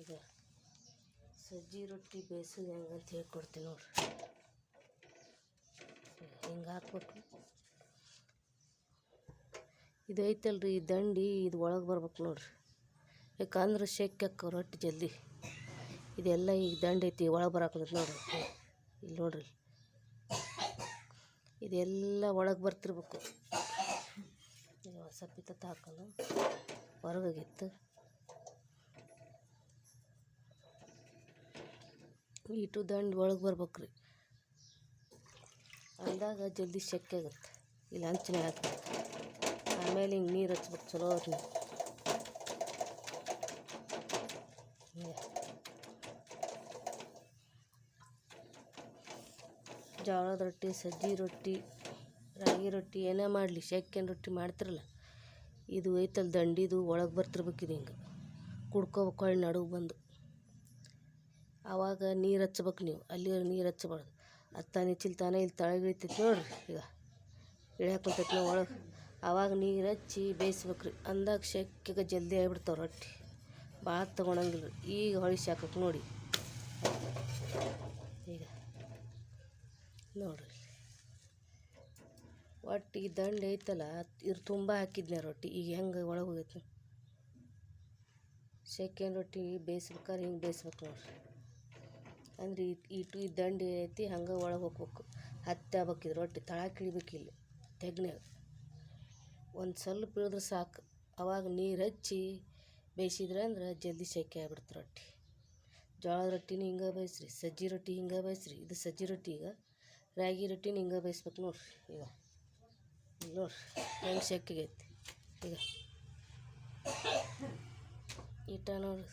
ಈಗ ಸಜ್ಜಿ ರೊಟ್ಟಿ ಬೇಯಿಸೋದು ಹೆಂಗಂತ ಹೇಳ್ಕೊಡ್ತೀನಿ ನೋಡ್ರಿ. ಹಿಂಗೆ ಹಾಕ್ಬೇಕು ಇದು ಐತಲ್ರಿ ಈ ದಂಡಿ ಇದು ಒಳಗೆ ಬರ್ಬೇಕು ನೋಡ್ರಿ. ಯಾಕಂದ್ರೆ ಶೆಕ್ ಹಾಕೋ ರೊಟ್ಟಿ ಜಲ್ದಿ. ಇದೆಲ್ಲ ಈಗ ದಂಡ ಐತಿ, ಒಳಗೆ ಬರಾಕತ್ತೈತಿ ನೋಡ್ರಿ. ಇಲ್ಲಿ ನೋಡ್ರಿ. ಇದೆಲ್ಲ ಒಳಗೆ ಬರ್ತಿರ್ಬೇಕು. ಹೊರಗಾಗಿತ್ತು ಹಾಕೋದು ಹೊರಗೋಗಿತ್ತು ಇಟ್ಟು ದಂಡ ಒಳಗೆ ಬರ್ಬೇಕು ರೀ ಅಂದಾಗ ಜಲ್ದಿ ಶೆಕೆ ಆಗುತ್ತೆ, ಇಲ್ಲ ಹಂಚಿನ ಹಾಕಿ ಆಮೇಲೆ ಹಿಂಗೆ ನೀರು ಹಚ್ಬೇಕು ಚಲೋ ರೀ ಜೋಳದ ರೊಟ್ಟಿ, ಸಜ್ಜಿ ರೊಟ್ಟಿ, ರಾಗಿ ರೊಟ್ಟಿ, ಏನೇ ಮಾಡಲಿ ಶೆಕ್ಕಿನ ರೊಟ್ಟಿ ಮಾಡ್ತಿರಲ್ಲ, ಇದು ಐತಲ್ಲ ದಂಡಿದು ಒಳಗೆ ಬರ್ತಿರ್ಬೇಕು ಇದು ಹಿಂಗೆ. ಕುಡ್ಕೋಬೇಕು ಹೊಳ್ಳಿ ನಡುಗೆ ಬಂದು. ಆವಾಗ ನೀರು ಹಚ್ಬೇಕು ನೀವು. ಅಲ್ಲಿ ನೀರು ಹಚ್ಬಾರ್ದು ಅದು ತಾನೇ ಚಿಲ್ ತಾನೇ ಇಲ್ಲಿ ತಳಗೆ ಇಳಿತೈತಿ ನೋಡ್ರಿ ಈಗ. ಇಳ್ಯಾಕ ಕುಂತೈತಿ ನಾವು ಒಳಗೆ. ಆವಾಗ ನೀರು ಹಚ್ಚಿ ಬೇಯಿಸ್ಬೇಕು ರೀ ಅಂದಾಗ ಶೆಕ್ಕಿಗೆ ಜಲ್ದಿ ಆಗಿಬಿಡ್ತಾವೆ ರೊಟ್ಟಿ. ಭಾಳ ತೊಗೊಳಂಗಿಲ್ಲ ರೀ ಈಗ ಹೊಳಿಸಿ ಹಾಕಕ್ಕೆ ನೋಡಿ. ಈಗ ನೋಡಿರಿ. ಒಟ್ಟು ಈ ದಂಡ ಐತಲ್ಲ, ಇರು ತುಂಬ ಹಾಕಿದ್ನೆ ರೊಟ್ಟಿ. ಈಗ ಹೆಂಗೆ ಒಳಗೆ ಹೋಗೈತಿ ಶೆಕೆನ್ ರೊಟ್ಟಿ ಬೇಯಿಸ್ಬೇಕಾದ್ರೆ ಹಿಂಗೆ ಬೇಯಿಸ್ಬೇಕು ನೋಡ್ರಿ. ಅಂದ್ರೆ ಇಟ್ಟು ಈ ದಂಡೆ ಐತಿ ಹಂಗೆ ಒಳಗೆ ಹೋಗ್ಬೇಕು. ಹತ್ತಿ ಇದ್ರ ರೊಟ್ಟಿ ತಳಕ್ಕೆ ಇಳಿಬೇಕಿಲ್ಲ ತೆಗ್ನ್ಯಾಗ. ಒಂದು ಸ್ವಲ್ಪ ಇಳಿದ್ರೆ ಸಾಕು. ಅವಾಗ ನೀರು ಹಚ್ಚಿ ಬೇಯಿಸಿದ್ರೆ ಅಂದ್ರೆ ಜಲ್ದಿ ಸೆಕೆ ಆಗ್ಬಿಡ್ತು ರೊಟ್ಟಿ. ಜೋಳದ ರೊಟ್ಟಿನೂ ಹಿಂಗೆ ಬೇಯಿಸ್ರಿ, ಸಜ್ಜಿ ರೊಟ್ಟಿ ಹಿಂಗೆ ಬೇಯಿಸ್ರಿ. ಇದು ಸಜ್ಜಿ ರೊಟ್ಟಿ ಈಗ. ರಾಗಿ ರೊಟ್ಟಿನ ಹಿಂಗೆ ಬೇಯಿಸ್ಬೇಕು ನೋಡ್ರಿ ಈಗ. ನೋಡಿರಿ ಹೆಂಗೆ ಸೆಕ್ಕಾಗೈತಿ. ಈಗ. ಇಟ್ಟ ನೋಡ್ರಿ.